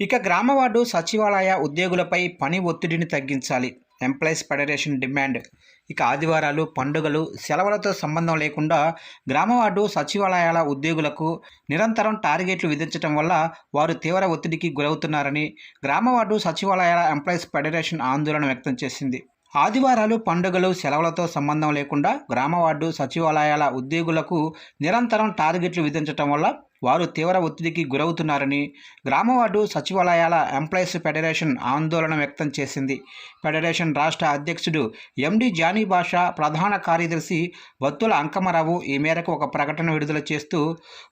ఇక గ్రామ వార్డు సచివాలయ ఉద్యోగులపై పని ఒత్తిడిని తగ్గించాలి. Employees federation demand. ఇక ఆదివారాలు పండుగలు సెలవులతో సంబంధం లేకుండా గ్రామ వార్డు సచివాలయాల ఉద్యోగులకు నిరంతరం టార్గెట్లు విధించడం వల్ల వారు తీవ్ర ఒత్తిడికి గురవుతున్నారని గ్రామ వార్డు సచివాలయాల ఎంప్లాయీస్ ఫెడరేషన్ ఆందోళన వ్యక్తం చేసింది. ఆదివారాలు పండుగలు సెలవులతో సంబంధం లేకుండా గ్రామ వార్డు సచివాలయాల ఉద్యోగులకు నిరంతరం టార్గెట్లు విధించడం వల్ల వారు తీవ్ర ఒత్తిడికి గురవుతున్నారని గ్రామవార్డు సచివాలయాల ఎంప్లాయీస్ ఫెడరేషన్ ఆందోళన వ్యక్తం చేసింది. ఫెడరేషన్ రాష్ట్ర అధ్యక్షుడు ఎండి జానీ భాష ప్రధాన కార్యదర్శి వత్తుల అంకమరావు ఈ మేరకు ఒక ప్రకటన విడుదల చేస్తూ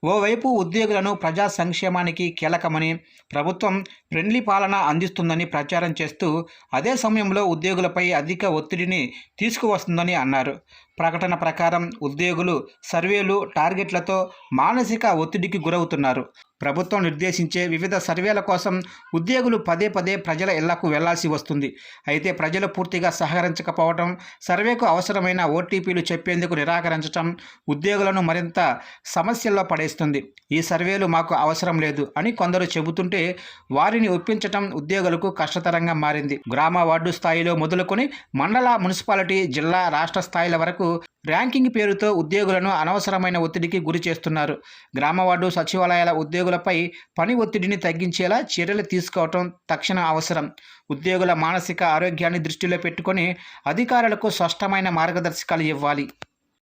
ఓవైపు ఉద్యోగులను ప్రజా సంక్షేమానికి కీలకమని ప్రభుత్వం ఫ్రెండ్లీ పాలన అందిస్తుందని ప్రచారం చేస్తూ అదే సమయంలో ఉద్యోగులపై అధిక ఒత్తిడిని తీసుకువస్తుందని అన్నారు. ప్రకటన ప్రకారం ఉద్యోగులు సర్వేలు టార్గెట్లతో మానసిక ఒత్తిడికి గురవుతున్నారు. ప్రభుత్వం నిర్దేశించే వివిధ సర్వేల కోసం ఉద్యోగులు పదే పదే ప్రజల ఇళ్ళకు వెళ్ళాల్సి వస్తుంది. అయితే ప్రజలు పూర్తిగా సహకరించకపోవడం సర్వేకు అవసరమైన ఓటీపీలు చెప్పేందుకు నిరాకరించడం ఉద్యోగులను మరింత సమస్యల్లో పడేస్తుంది. ఈ సర్వేలు మాకు అవసరం లేదు అని కొందరు చెబుతుంటే వారిని ఒప్పించటం ఉద్యోగులకు కష్టతరంగా మారింది. గ్రామ వార్డు స్థాయిలో మొదలుకొని మండల మున్సిపాలిటీ జిల్లా రాష్ట్ర స్థాయిల వరకు ర్యాంకింగ్ పేరుతో ఉద్యోగులను అనవసరమైన ఒత్తిడికి గురి చేస్తున్నారు. గ్రామ వార్డు సచివాలయాల ఉద్యోగులపై పని ఒత్తిడిని తగ్గించేలా చర్యలు తీసుకోవటం తక్షణ అవసరం. ఉద్యోగుల మానసిక ఆరోగ్యాన్ని దృష్టిలో పెట్టుకొని అధికారులకు స్పష్టమైన మార్గదర్శకాలు ఇవ్వాలి.